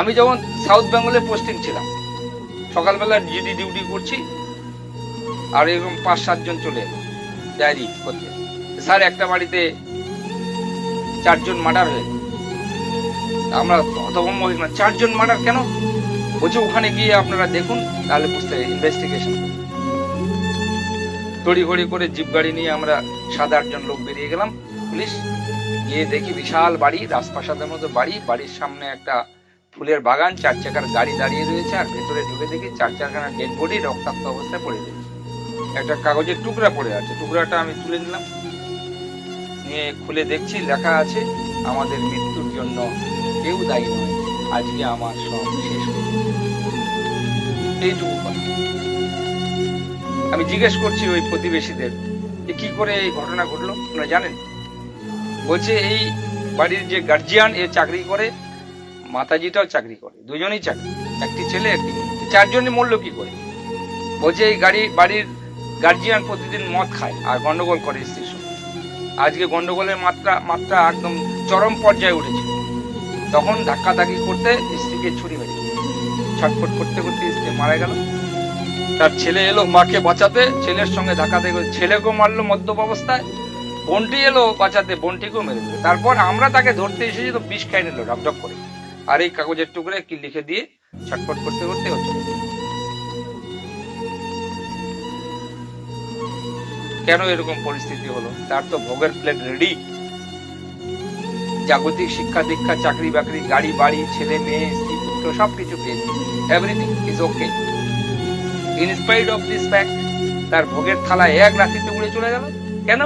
আমি যখন সাউথ বেঙ্গলে পোস্টিং ছিলাম, সকালবেলা জিডি ডিউটি করছি, আর এরকম পাঁচ, সাতজন চলে এলো, ডায়েরি করতে। স্যার একটা বাড়িতে চারজন মার্ডার হয়ে আমরা হতভম্ব হয়ে গেলাম চারজন মার্ডার কেন? বলছে, ওখানে গিয়ে আপনারা দেখুন, তাহলে বুঝতে ইনভেস্টিগেশন তড়িঘড়ি করে জিপ গাড়ি নিয়ে আমরা সাত, আটজন লোক বেরিয়ে গেলাম, পুলিশ। গিয়ে দেখি বিশাল বাড়ি, রাজপ্রাসাদের মতো বাড়ি। বাড়ির সামনে একটা ফুলের বাগান, চার চাকার গাড়ি দাঁড়িয়ে রয়েছে আর ভেতরে ঢুকে দেখি চার চারখানা ডেড বডি রক্তাক্ত অবস্থায় পড়ে রয়েছে। একটা কাগজের টুকরা পড়ে আছে, টুকরাটা আমি তুলে নিলাম। নিয়ে খুলে দেখছি, লেখা আছে, আমাদের মৃত্যুর জন্য কেউ দায়ী নয়। আজকে আমার সব শেষ এইটুকু আমি জিজ্ঞেস করছি ওই প্রতিবেশীদের যে কি করে এই ঘটনা ঘটলো আপনারা জানেন? বলছে, এই বাড়ির যে গার্জিয়ান এ চাকরি করে মাতাজিটাও চাকরি করে, দুজনেই চাকরি, একটি ছেলে, একটি মেয়ে। চারজনই মরলো কি করে? বলছে এই গাড়ি, বাড়ির গার্জিয়ান প্রতিদিন মদ খায় আর গন্ডগোল করে স্ত্রীর সঙ্গে। আজকে গন্ডগোলের মাত্রা মাত্রা একদম চরম পর্যায়ে উঠেছে। তখন ধাক্কাধাক্কি করতে স্ত্রীকে ছুরি মেরে ছটফট করতে করতে স্ত্রী মারা গেল। তার ছেলে এলো মাকে বাঁচাতে, ছেলের সঙ্গে ধাক্কাধাক্কি করে, ছেলেকেও মারলো মদ্যপ অবস্থায়। বোনটি এলো বাঁচাতে, বোনটিকেও মেরে দিল। তারপর আমরা তাকে ধরতে এসেছি, তো বিষ খাই নিল, ঢকঢক করে। আর এই কাগজের টুকরে কি লিখে দিয়ে ছটফট করতে করতে হচ্ছে। কেন এরকম পরিস্থিতি হলো? তার তো ভোগের প্লেট রেডি জাগতিক শিক্ষা দীক্ষা, চাকরি বাকরি, গাড়ি, বাড়ি, ছেলে, মেয়ে, স্ত্রী, পুত্র, সবকিছু পেয়েছি everything is okay in spite of this fact তার ভোগের থালা এক রাত্রিতে উড়ে চলে গেল। কেন?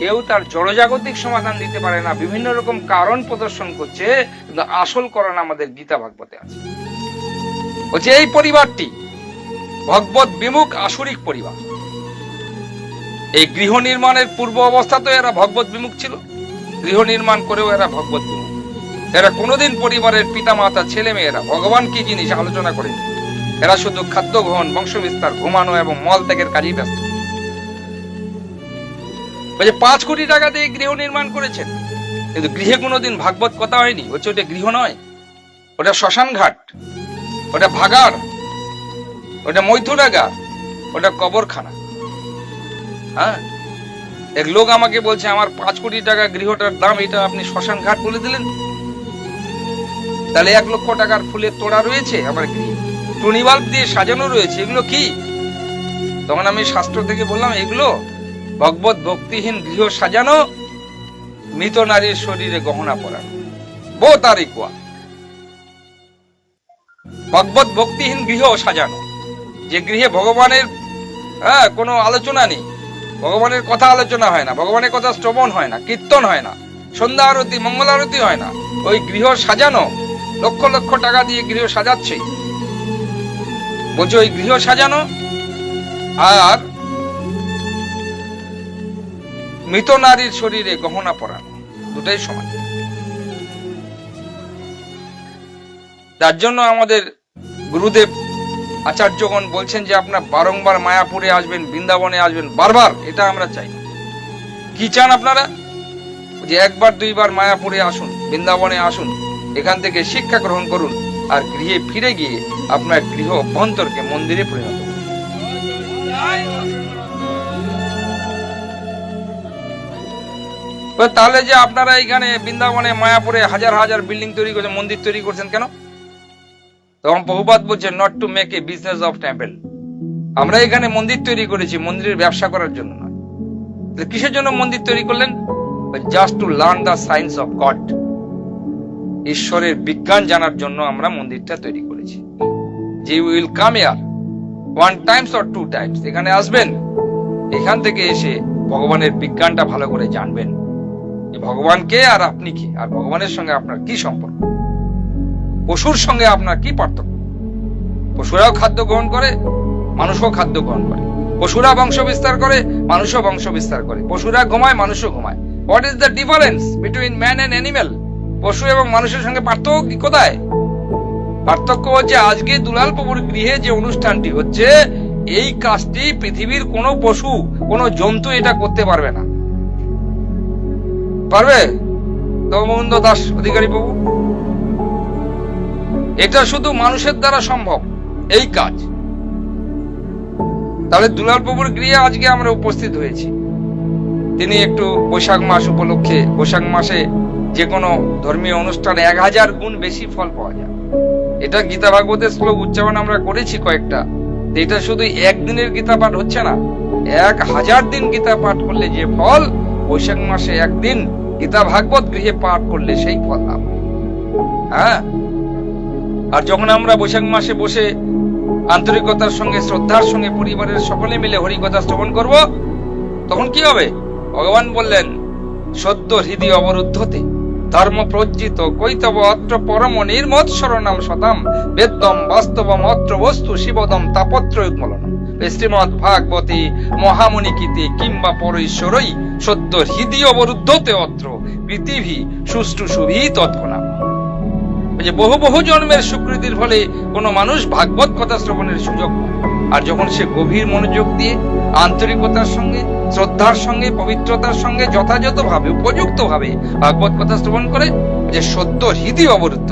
কেউ তার জড়জাগতিক সমাধান দিতে পারে না, বিভিন্ন রকম কারণ প্রদর্শন করছে, কিন্তু আসল কারণ আমাদের গীতা ভাগবতে আছে। বলছে, এই পরিবারটি ভগবত বিমুখ আসরিক পরিবার। এই গৃহ নির্মাণের পূর্ব অবস্থাতেও এরা ভগবত বিমুখ ছিল। গৃহ নির্মাণ করেও এরা ভগবত বিমুখ। এরা কোনোদিন পরিবারের পিতা মাতা ছেলে মেয়েরা ভগবান কি জিনিস আলোচনা করে এরা শুধু খাদ্য গ্রহণ বংশ বিস্তার ঘুমানো এবং মল ত্যাগের কাজেই ব্যস্ত। বলছে, পাঁচ কোটি টাকা দিয়ে গৃহ নির্মাণ করেছেন। কিন্তু গৃহে কোনোদিন ভাগবত কথা হয়নি। হচ্ছে ওটা গৃহ নয়। ওটা শ্মশান ঘাট ওটা ভাগার ওটা মৈথুরাগার ওটা কবরখানা। হ্যাঁ? এক লোক আমাকে বলছে, আমার পাঁচ কোটি টাকা গৃহটার দাম, এটা আপনি শ্মশান ঘাট বলে দিলেন? তাহলে এক লক্ষ টাকার ফুলের তোড়া রয়েছে আমার গৃহে। টুনি বাল্ব দিয়ে সাজানো রয়েছে। এগুলো কি? তখন আমি শাস্ত্র থেকে বললাম, এগুলো ভগবত ভক্তিহীন গৃহ সাজানো, মৃত নারীর শরীরে গহনা পরানো বো তার ইকুয়া। ভগবত ভক্তিহীন গৃহ সাজানো। যে গৃহে ভগবানের হ্যাঁ কোনো আলোচনা নেই। ভগবানের কথা আলোচনা হয় না, ভগবানের কথা শ্রবণ হয় না, কীর্তন হয় না, সন্ধ্যা আরতি, মঙ্গল আরতি হয় না। ওই গৃহ সাজানো, লক্ষ লক্ষ টাকা দিয়ে গৃহ সাজাচ্ছে। বলছে, ওই গৃহ সাজানো, আর মৃত নারীর শরীরে গহনা পরানো, দুটাই সমান। তার জন্য আমাদের গুরুদেব আচার্যগণ বলছেন যে আপনার বারংবার মায়াপুরে আসবেন, বৃন্দাবনে আসবেন, বারবার, এটা আমরা চাই। কি চান আপনারা? যে একবার, দুইবার মায়াপুরে আসুন, বৃন্দাবনে আসুন, এখান থেকে শিক্ষা গ্রহণ করুন, আর গৃহে ফিরে গিয়ে আপনার গৃহ অভ্যন্তরকে মন্দিরে পরিণত করুন। তাহলে যে আপনারা এখানে বৃন্দাবনে, মায়াপুরে হাজার হাজার বিল্ডিং তৈরি করছেন, মন্দির তৈরি করছেন কেন? তখন বহুবাদ বলছে not to make a business of temple আমরা এখানে মন্দির তৈরি করেছি, মন্দিরের ব্যবসা করার জন্য নয়। কিসের জন্য মন্দির তৈরি করলেন? Just to learn the science of God ঈশ্বরের বিজ্ঞান জানার জন্য আমরা মন্দিরটা তৈরি করেছি। যে will come year one times or two times এখানে আসবেন, এখান থেকে এসে ভগবানের বিজ্ঞানটা ভালো করে জানবেন। ভগবান কে আর আপনি কে? আর ভগবানের সঙ্গে আপনার কি সম্পর্ক? পশুর সঙ্গে আপনার কি পার্থক্য? পশুরাও খাদ্য গ্রহণ করে, মানুষও খাদ্য গ্রহণ করে। পশুরা বংশ বিস্তার করে, মানুষও বংশ বিস্তার করে। পশুরা ঘুমায়, মানুষও ঘুমায়। What is the difference between man and animal পশু এবং মানুষের সঙ্গে পার্থক্য কোথায়? পার্থক্য হচ্ছে আজকে দুলাল প্রভুর গৃহে যে অনুষ্ঠানটি হচ্ছে, এই কাজটি পৃথিবীর কোনো পশু, কোনো জন্তু এটা করতে পারবে না। পারবে? তমোন্দ দাস অধিকারী প্রভু এটা শুধু মানুষের দ্বারা সম্ভব, এই কাজ। তাহলে দুলাল প্রভুর গৃহে আজকে আমরা উপস্থিত হয়েছি। তিনি একটু বৈশাখ মাস উপলক্ষে, বৈশাখ মাসে যে কোনো ধর্মীয় অনুষ্ঠানে এক হাজার গুণ বেশি ফল পাওয়া যায়। এটা গীতা ভাগবতের শ্লোক উচ্চারণ আমরা করেছি কয়েকটা এটা শুধু একদিনের গীতা পাঠ হচ্ছে না, এক হাজার দিন গীতা পাঠ করলে যে ফল বৈশাখ মাসে একদিন গীতা ভাগবত গৃহে পাঠ করলে সেই ফল লাভ হ্যাঁ। আর যখন আমরা বৈশাখ মাসে বসে আন্তরিকতার সঙ্গে, শ্রদ্ধার সঙ্গে পরিবারের সকলে মিলে হরিকথা শ্রবণ করব, তখন কি হবে? ভগবান বললেন, সদ্য হৃদয় অবরুদ্ধতে ধর্ম প্রজ্জিত কৈতব অত্র পরম নির্মৎ শরণাম শতাম বেদম বাস্তবম অত্র বস্তু শিবদম তাপত্র উন্মলনম শ্রীমৎ ভাগবতী মহামুনি কীতি কিংবা পরঈশ্বরই সদ্য হৃদয় অবরুদ্ধতে অত্র, পৃথিবী সুষ্ঠু শুভি তৎক্ষণাম যে বহু বহু জন্মের স্বীকৃতির ফলে কোনো মানুষ ভাগবত কথা শ্রবণের সুযোগ আর যখন সে গভীর মনোযোগ দিয়ে আন্তরিকতার সঙ্গে, শ্রদ্ধার সঙ্গে, পবিত্রতার সঙ্গে যথাযথভাবে উপযুক্ত ভাবে ভাগবত কথা শ্রবণ করে, যে সত্য হৃদয় অবরুদ্ধ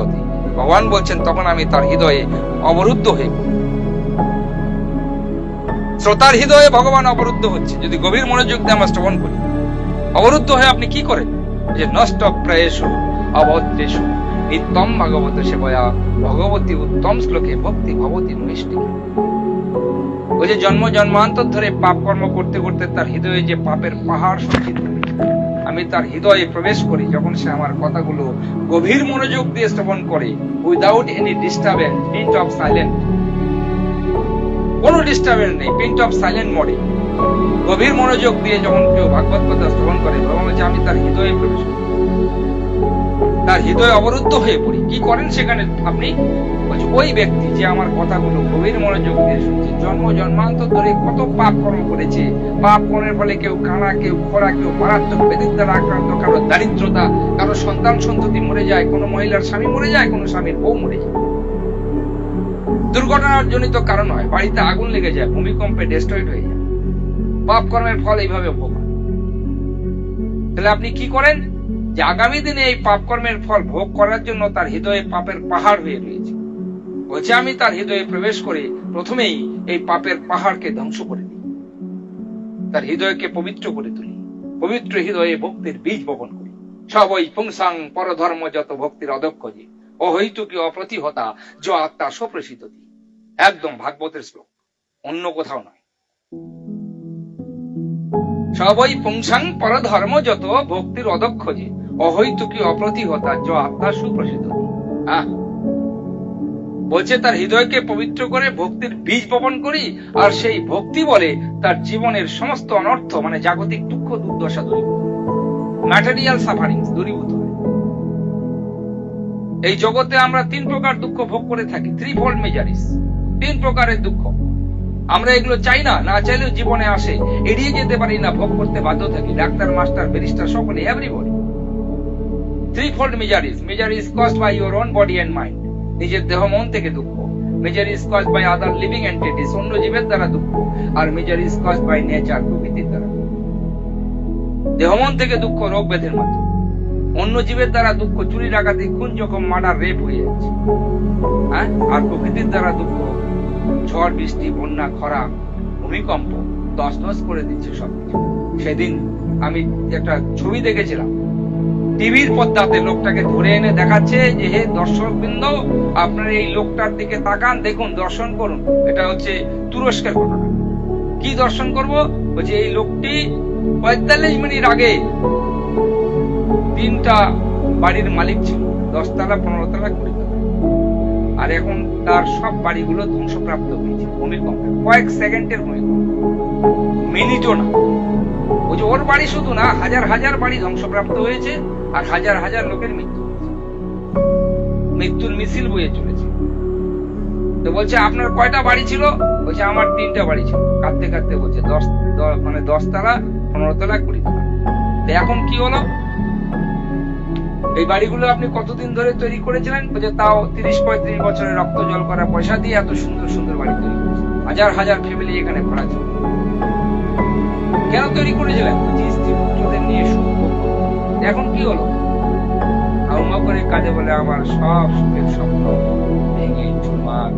ভগবান বলছেন, তখন আমি তার হৃদয়ে অবরুদ্ধ হয়ে পড়ি। শ্রোতার হৃদয়ে ভগবান অবরুদ্ধ হচ্ছে। যদি গভীর মনোযোগ দিয়ে আমরা শ্রবণ করি, অবরুদ্ধ হয়ে আপনি কি করেন? যে নষ্ট প্রায়সু অবদ্রেশু নিত্যম ভাগবত সেবয়া, ভগবতী উত্তম শ্লোকে ভক্তি ভবতী নৈষ্ঠিক। ওই যে জন্ম জন্মান্তর ধরে পাপ কর্ম করতে করতে তার হৃদয়ে যে পাপের পাহাড় সঞ্চিত আমি তার হৃদয়ে প্রবেশ করি যখন সে আমার কথাগুলো গভীর মনোযোগ দিয়ে শ্রবণ করে without any disturbance point of silent কোনো ডিস্টারবেন্স নেই। পিন্ট অফ সাইলেন্ট মোডে গভীর মনোযোগ দিয়ে যখন কেউ ভাগবত কথা শ্রবণ করে, ভগবান বলছে, আমি তার হৃদয়ে প্রবেশ করি। তার হৃদয় অবরুদ্ধ হয়ে পড়ি। কি করেন সেখানে আপনি? বলছে, ওই ব্যক্তি যে আমার কথাগুলো গভীর মনোযোগ দিয়ে শুনছে, জন্ম জন্মান্তর ধরে কত পাপ কর্ম করেছে। পাপ কর্মের ফলে কেউ কানা, কেউ খরা, কেউ মারাত্মক বেদির দ্বারা আক্রান্ত, কারও দারিদ্রতা, কারও সন্তান সন্ততি মরে যায়, কোনো মহিলার স্বামী মরে যায়, কোনো স্বামীর বউ মরে যায়। দুর্ঘটনার জনিত কারণ হয়, বাড়িতে আগুন লেগে যায়, ভূমিকম্পে ডেস্ট্রয়েড হয়ে যায়। পাপ কর্মের ফল এইভাবে ভোগ হয়। তাহলে আপনি কি করেন? যে আগামী দিনে এই পাপ কর্মের ফল ভোগ করার জন্য তার হৃদয়ে পাপের পাহাড় হয়ে রয়েছে। বলছে, আমি তার হৃদয়ে প্রবেশ করে প্রথমেই এই পাপের পাহাড়কে ধ্বংস করে দিই। তার হৃদয়কে পবিত্র করে তুলি। পবিত্র হৃদয়ে ভক্তির বীজ বপন করি। সব ওই পুংসাং পরধর্ম যত ভক্তির অদক্ষ যে। অহৈতুকী অপ্রতিহতা, য আত্মা সপ্রসিত দি একদম ভাগবতের শ্লোক, অন্য কোথাও নয়। সবই পুংসাং পরধর্ম যত ভক্তির অদক্ষ যে অহৈতুকী অপ্রতিহতা য আত্মা সুপ্রসিদ্ধ। বলছে, তার হৃদয়কে পবিত্র করে ভক্তির বীজ বপন করি, আর সেই ভক্তি বলে তার জীবনের সমস্ত অনর্থ মানে জাগতিক দুঃখ, দুর্দশা দূরীভূত ম্যাটেরিয়াল সাফারিং দূরীভূত এই জগতে আমরা তিন প্রকার দুঃখ ভোগ করে থাকি থ্রি ফোল্ড মেজারিস তিন প্রকারের দুঃখ। আমরা এগুলো চাই না না চাইলেও জীবনে আসে। এড়িয়ে যেতে পারি না, ভোগ করতে বাধ্য থাকি। ডাক্তার, মাস্টার, ব্যারিস্টার, সকলে everybody threefold miseries miseries caused by your own body and mind নিজের দেহ মন থেকে দুঃখ। Misery is caused by other living entities অন্য জীবের দ্বারা দুঃখ। আর misery is caused by nature প্রকৃতির দ্বারা দেহ মন থেকে দুঃখ, রোগ ব্যাধির মাধ্যমে। অন্য জীবের দ্বারা দুঃখ, চুরি, ডাকাতি, খুন যখন মার্ডার রেপ হয়ে যাচ্ছে। হ্যাঁ? আর প্রকৃতির দ্বারা দুঃখ। ঝড়, বৃষ্টি, বন্যা, খরা, ভূমিকম্প দশ করে দিচ্ছে সবকিছু। সেদিন আমি একটা ছবি দেখেছিলাম। টিভির পর্দাতে লোকটাকে ধরে এনে দেখাচ্ছে যে, হে দর্শক বৃন্দ আপনার এই লোকটার দিকে তাকান, দেখুন, দর্শন করুন। এটা হচ্ছে তুরস্কের ঘটনা। কি দর্শন করব? বলছে, এই লোকটি পঁয়তাল্লিশ মিনিট আগে তিনটা বাড়ির মালিক ছিল, দশতলা পনেরো তলা কুড়ি আর এখন তার সব বাড়িগুলো ধ্বংসপ্রাপ্ত হয়েছে ভূমিকম্পে কয়েক সেকেন্ডের ভূমিকম্প মিনিটও না। ওই যে ওর বাড়ি শুধু না, হাজার হাজার বাড়ি ধ্বংসপ্রাপ্ত হয়েছে আর হাজার হাজার লোকের মৃত্যু হয়েছে। মৃত্যুর মিছিল বয়ে চলেছে। তো বলছে, আপনার কয়টা বাড়ি ছিল? বলছে, আমার তিনটা বাড়ি ছিল। কাঁদতে কাঁদতে বলছে, দশ মানে দশ তলা পনেরো তলা কুড়ি তলা তো এখন কি হলো? এই বাড়িগুলো আপনি কতদিন ধরে তৈরি করেছিলেন? বলছে তাও তিরিশ পঁয়ত্রিশ বছরের রক্ত জল করা পয়সা দিয়ে এত সুন্দর সুন্দর বাড়ি তৈরি হাজার হাজার ফ্যামিলি এখানে ভরা ছিল কেন তৈরি করেছিলেন? স্ত্রী নিয়ে সুখ। এখন কি হলো? আউমা করে কাজে বলে আমার সব সুখের স্বপ্ন ভেঙে চুরমার।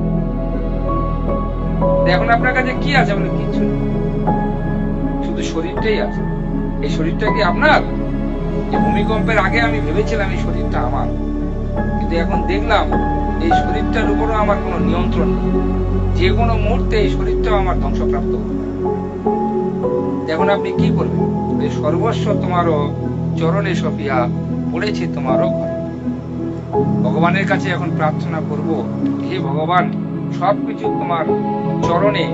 এখন আপনার কাছে কি আছে বলে? কিছু। শুধু শরীরটাই আছে। এই শরীরটা কি আপনার? এই ভূমিকম্পের আগে আমি ভেবেছিলাম এই শরীরটা আমার। কিন্তু এখন দেখলাম, এই শরীরটার উপরও আমার কোনো নিয়ন্ত্রণ নেই। যে কোনো মুহূর্তে এই শরীরটাও আমার ধ্বংসপ্রাপ্ত পারে। এখন আপনি কি করবেন এই সর্বস্ব তোমারও চরণে সপিয়া পড়েছে তোমারও ঘরে। ভগবানের কাছে এখন প্রার্থনা করব, হে ভগবান, সবকিছু তোমার চরণে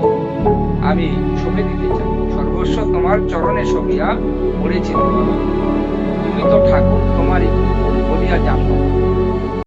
আমি সঁপে দিতে চাই। সর্বস্ব তোমার চরণে সপিয়া পড়েছে তোমার তুমি তো ঠাকুর তোমারই বলিয়া জানো